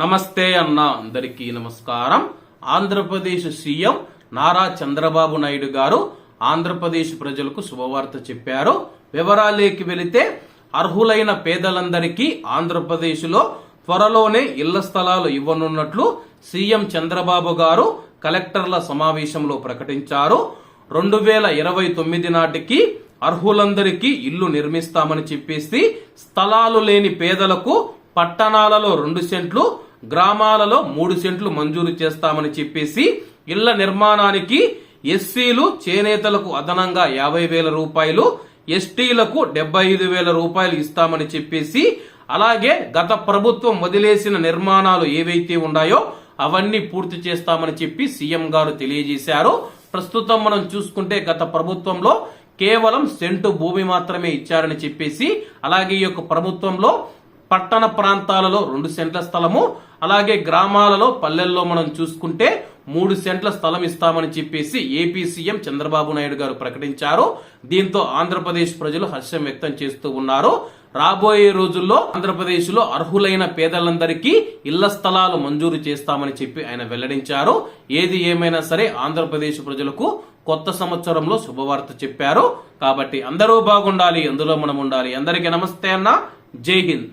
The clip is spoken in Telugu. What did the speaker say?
నమస్తే అన్న అందరికీ నమస్కారం. ఆంధ్రప్రదేశ్ సీఎం నారా చంద్రబాబు నాయుడు గారు ఆంధ్రప్రదేశ్ ప్రజలకు శుభవార్త చెప్పారు. వివరాలేకి వెళితే అర్హులైన పేదలందరికీ ఆంధ్రప్రదేశ్లో త్వరలోనే ఇళ్ళ స్థలాలు ఇవ్వనున్నట్లు సీఎం చంద్రబాబు గారు కలెక్టర్ల సమావేశంలో ప్రకటించారు. రెండు వేల ఇరవై తొమ్మిది నాటికి అర్హులందరికీ ఇల్లు నిర్మిస్తామని చెప్పేసి స్థలాలు లేని పేదలకు పట్టణాలలో రెండు సెంట్లు గ్రామాలలో మూడు సెంట్లు మంజూరు చేస్తామని చెప్పేసి ఇళ్ళ నిర్మాణానికి ఎస్సీలు చేనేతలకు అదనంగా యాభై వేల రూపాయలు ఎస్టీలకు డెబ్బై ఐదు వేల రూపాయలు ఇస్తామని చెప్పేసి అలాగే గత ప్రభుత్వం వదిలేసిన నిర్మాణాలు ఏవైతే ఉన్నాయో అవన్నీ పూర్తి చేస్తామని చెప్పి సీఎం గారు తెలియజేశారు. ప్రస్తుతం మనం చూసుకుంటే గత ప్రభుత్వంలో కేవలం సెంటు భూమి మాత్రమే ఇచ్చారని చెప్పేసి అలాగే ఈ యొక్క ప్రభుత్వంలో పట్టణ ప్రాంతాలలో రెండు సెంట్ల స్థలము అలాగే గ్రామాలలో పల్లెల్లో మనం చూసుకుంటే మూడు సెంట్ల స్థలం ఇస్తామని చెప్పేసి ఏపీ సీఎం చంద్రబాబు నాయుడు గారు ప్రకటించారు. దీంతో ఆంధ్రప్రదేశ్ ప్రజలు హర్షం వ్యక్తం చేస్తూ ఉన్నారు. రాబోయే రోజుల్లో ఆంధ్రప్రదేశ్లో అర్హులైన పేదలందరికీ ఇళ్ళ స్థలాలు మంజూరు చేస్తామని చెప్పి ఆయన వెల్లడించారు. ఏది ఏమైనా సరే ఆంధ్రప్రదేశ్ ప్రజలకు కొత్త సంవత్సరంలో శుభవార్త చెప్పారు. కాబట్టి అందరూ బాగుండాలి అందులో మనం ఉండాలి. అందరికీ నమస్తే అన్న. జై హింద్.